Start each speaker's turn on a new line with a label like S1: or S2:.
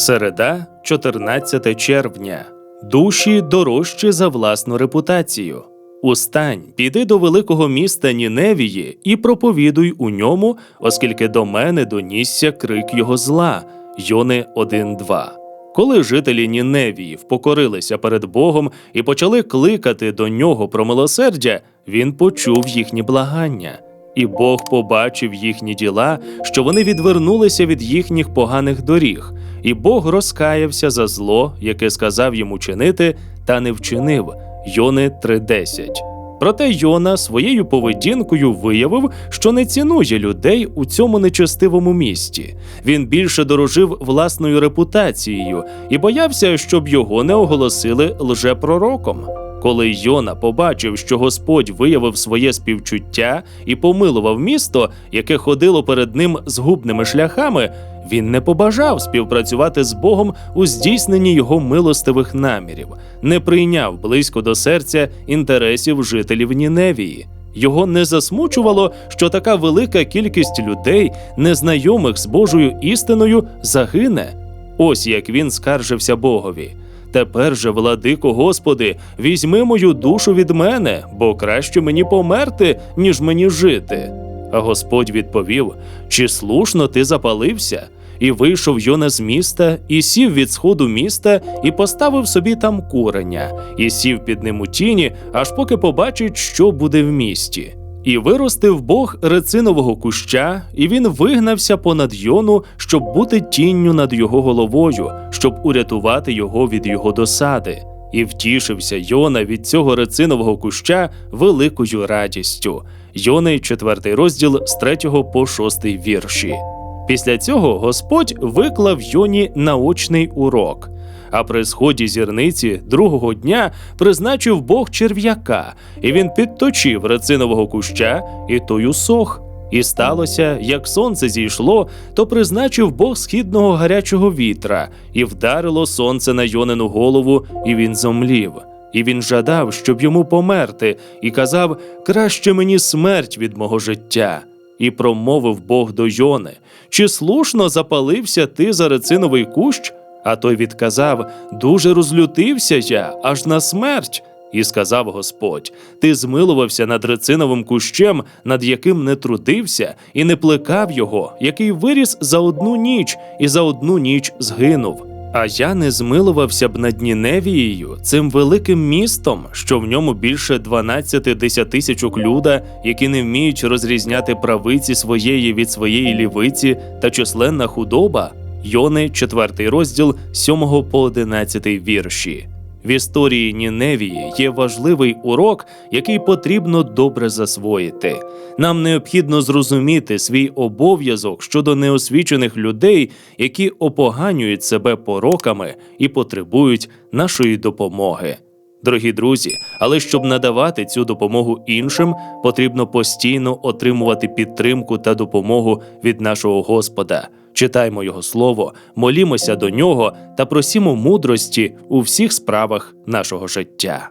S1: Середа, 14 червня. Душі дорожчі за власну репутацію. Устань, піди до великого міста Ніневії і проповідуй у ньому, оскільки до мене донісся крик його зла. Йони 1.2. Коли жителі Ніневії впокорилися перед Богом і почали кликати до нього про милосердя, він почув їхні благання. І Бог побачив їхні діла, що вони відвернулися від їхніх поганих доріг, і Бог розкаявся за зло, яке сказав йому чинити, та не вчинив. Йони 3.10. Проте Йона своєю поведінкою виявив, що не цінує людей у цьому нечестивому місті. Він більше дорожив власною репутацією і боявся, щоб його не оголосили лжепророком. Коли Йона побачив, що Господь виявив своє співчуття і помилував місто, яке ходило перед ним згубними шляхами, він не побажав співпрацювати з Богом у здійсненні його милостивих намірів, не прийняв близько до серця інтересів жителів Ніневії. Його не засмучувало, що така велика кількість людей, незнайомих з Божою істиною, загине. Ось як він скаржився Богові. Тепер же, владико Господи, візьми мою душу від мене, бо краще мені померти, ніж мені жити. А Господь відповів: Чи слушно ти запалився? І вийшов Йона з міста, і сів від сходу міста, і поставив собі там куреня, і сів під ним у тіні, аж поки побачить, що буде в місті. І виростив Бог рецинового куща, і він вигнався понад Йону, щоб бути тінню над його головою, щоб урятувати його від його досади. І втішився Йона від цього рецинового куща великою радістю. Йони, 4 розділ з 3 по 6 вірші. Після цього Господь виклав Йоні наочний урок. А при сході зірниці другого дня призначив Бог черв'яка, і він підточив рецинового куща, і той усох. І сталося, як сонце зійшло, то призначив Бог східного гарячого вітра, і вдарило сонце на Йонину голову, і він зомлів. І він жадав, щоб йому померти, і казав: Краще мені смерть від мого життя. І промовив Бог до Йони: Чи слушно запалився ти за рециновий кущ? А той відказав: Дуже розлютився я, аж на смерть. І сказав Господь: Ти змилувався над рециновим кущем, над яким не трудився, і не плекав його, який виріс за одну ніч, і за одну ніч згинув. А я не змилувався б над Ніневією, цим великим містом, що в ньому більше 12 десятисячок люда, які не вміють розрізняти правиці своєї від своєї лівиці та численна худоба. Йони, 4 розділ 7 по 11 вірші. В історії Ніневії є важливий урок, який потрібно добре засвоїти. Нам необхідно зрозуміти свій обов'язок щодо неосвічених людей, які опоганюють себе пороками і потребують нашої допомоги. Дорогі друзі, але щоб надавати цю допомогу іншим, потрібно постійно отримувати підтримку та допомогу від нашого Господа. Читаймо Його Слово, молімося до нього та просімо мудрості у всіх справах нашого життя.